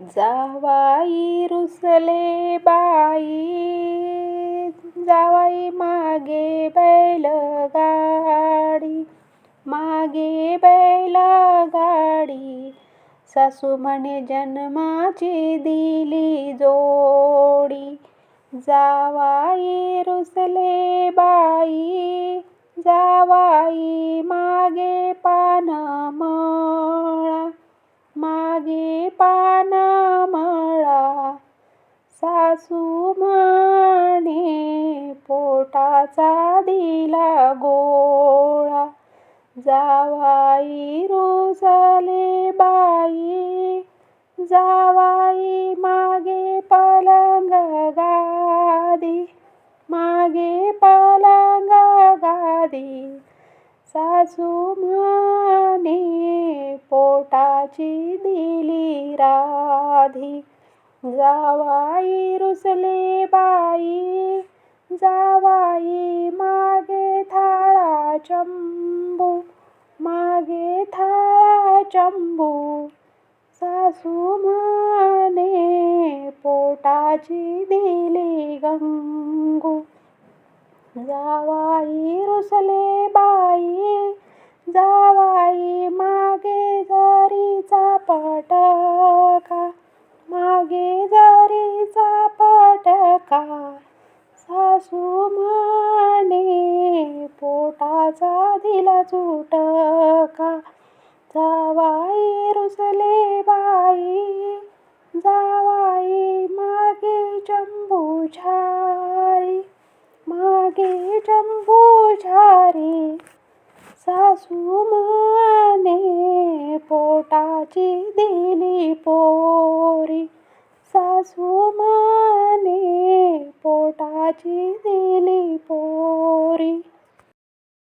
जावाई रुसले बाई जावाई मागे बैलगाडी मागे बैलगाडी सासू म्हणे जन्माची दिली जोडी जावाई रुसले बाई जावाई मागे पान मागे पान सासू म्हणे पोटाचा दिला गोळा. जावाई रुसले बाई जावाई मागे पलंग गादी. मागे पलंग गादी. सासू म्हणे पोटाची दिली राधी. जावाई रुसले बाई जावाई मागे थाळा चंबू मागे थाळा चंबू. सासू म्हणे पोटाची दिली गंगू. जावा का? सासू म्हणे पोटाचा दिला चुटका. जावाई रुसले बाई जावाई मागे चंबू झारी मागे चंबू झारी. सासू म्हणे पोटाची दिली पोरी सासू അജിതിലി പോരി